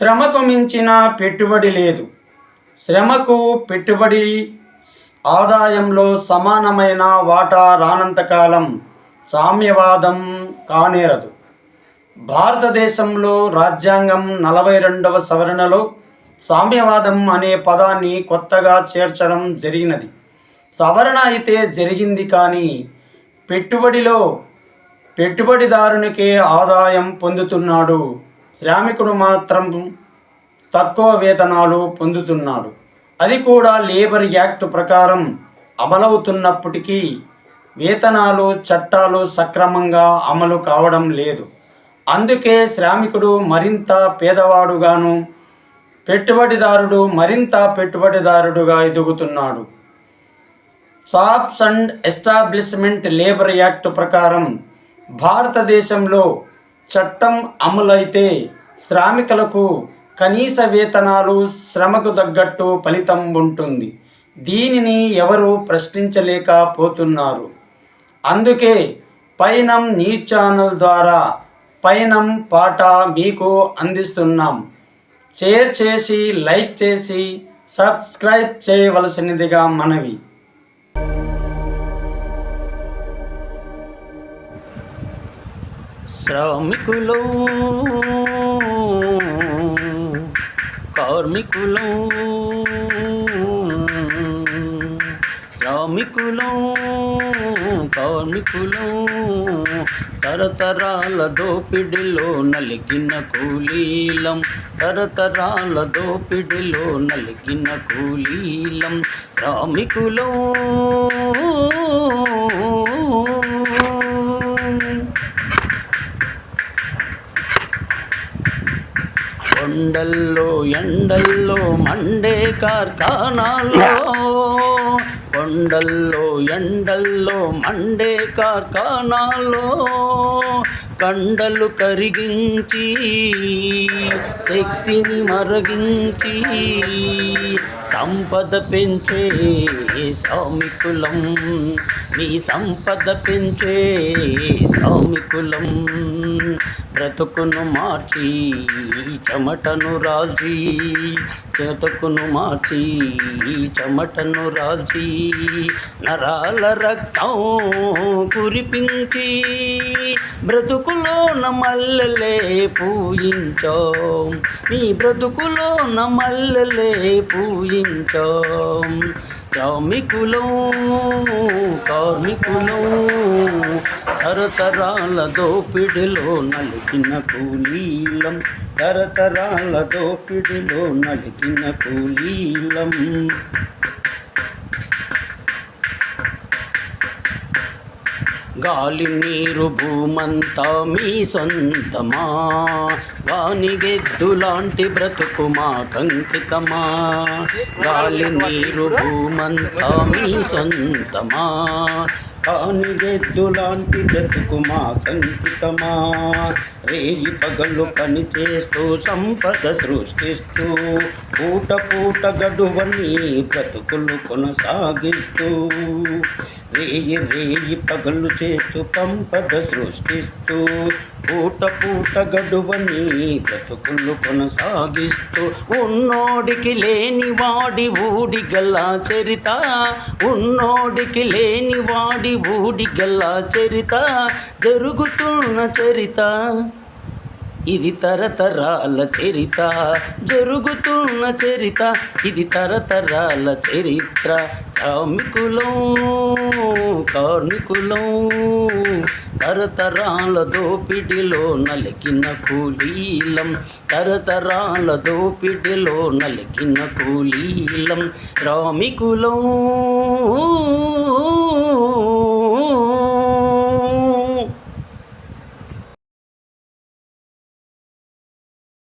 శ్రమకు మించిన పెట్టుబడి లేదు. శ్రమకు పెట్టుబడి ఆదాయంలో సమానమైన వాటా రానంతకాలం సామ్యవాదం కానేరదు. భారతదేశంలో రాజ్యాంగం నలభై రెండవ సవరణలో సామ్యవాదం అనే పదాన్ని కొత్తగా చేర్చడం జరిగినది. సవరణ అయితే జరిగింది కానీ పెట్టుబడిలో పెట్టుబడిదారునికే ఆదాయం పొందుతున్నాడు శ్రామికుడు మాత్రం తక్కువ వేతనాలు పొందుతున్నాడు. అది కూడా లేబర్ యాక్ట్ ప్రకారం అమలవుతున్నప్పటికీ వేతనాలు చట్టాలు సక్రమంగా అమలు కావడం లేదు. అందుకే శ్రామికుడు మరింత పేదవాడుగాను పెట్టుబడిదారుడు మరింత పెట్టుబడిదారుడుగా ఎదుగుతున్నాడు. Shops and establishment labour act ప్రకారం భారతదేశంలో చట్టం అమలైతే శ్రామికులకు కనీస వేతనాలు శ్రమకు తగ్గట్టు ఫలితం ఉంటుంది. దీనిని ఎవరు ప్రశ్నించలేకపోతున్నారు. అందుకే పైనం న్యూస్ ఛానల్ ద్వారా పైనం పాట మీకు అందిస్తున్నాం. షేర్ చేసి లైక్ చేసి సబ్స్క్రైబ్ చేయవలసినదిగా మనవి. శ్రామికులు కార్మికులు శ్రామికులు కార్మికులు తరతరాల దోపిడిలో నలిగిన కూలీలం తరతరాల దోపిడిలో నలిగిన కూలీలం శ్రామికులో కొండల్లో ఎండల్లో మండే కార్ఖానాల్లో. కొండల్లో ఎండల్లో మండే కార్ఖానాల్లో. కండలు కరిగించి శక్తిని మరగించి సంపద పెంచే సామికులం మీ సంపద పెంచే సామికులం బ్రతుకును మార్చి చెమటను రాల్చి చేతకును మార్చి చెమటను రాల్చి నరాల రక్తం కురిపించి బ్రతుకులో మల్లెలే పూయించో. నీ బ్రతుకులో మల్లెలే పూయించో. శ్రామికులు కార్మికులం తరతరాల దోపిడిలో నలిగిన కూలీలం తరతరాల దోపిడిలో నలిగిన కూలీలం గాలి నీరు భూమంతా మీ సొంతమా? గానిగెద్దు లాంటి బ్రతుకు మా కంకితమా? గాలి నీరు భూమంతా మీ సొంతమా? కానిగెద్దు లాంటి బ్రతుకు మా కంకితమా? రేయి పగలు పని చేస్తూ సంపద సృష్టిస్తూ పూట పూట గడువని బ్రతుకులు కొనసాగిస్తూ. రేయి రేయి పగలు చేస్తూ పంపద సృష్టిస్తూ పూట పూట గడువని బ్రతుకులు కొనసాగిస్తూ ఉన్నోడికి లేని వాడి ఊడి గల చరిత ఉన్నోడికి లేని వాడి ఊడి గల చరిత జరుగుతున్న చరిత. ఇది తరతరాల చరిత జరుగుతున్న చరిత ఇది తరతరాల చరిత్ర. కార్మికులం కార్మికులం తరతరాల దోపిడిలో నలిగిన కూలీలం. తరతరాల దోపిడిలో నలిగిన కూలీలం. రామికులం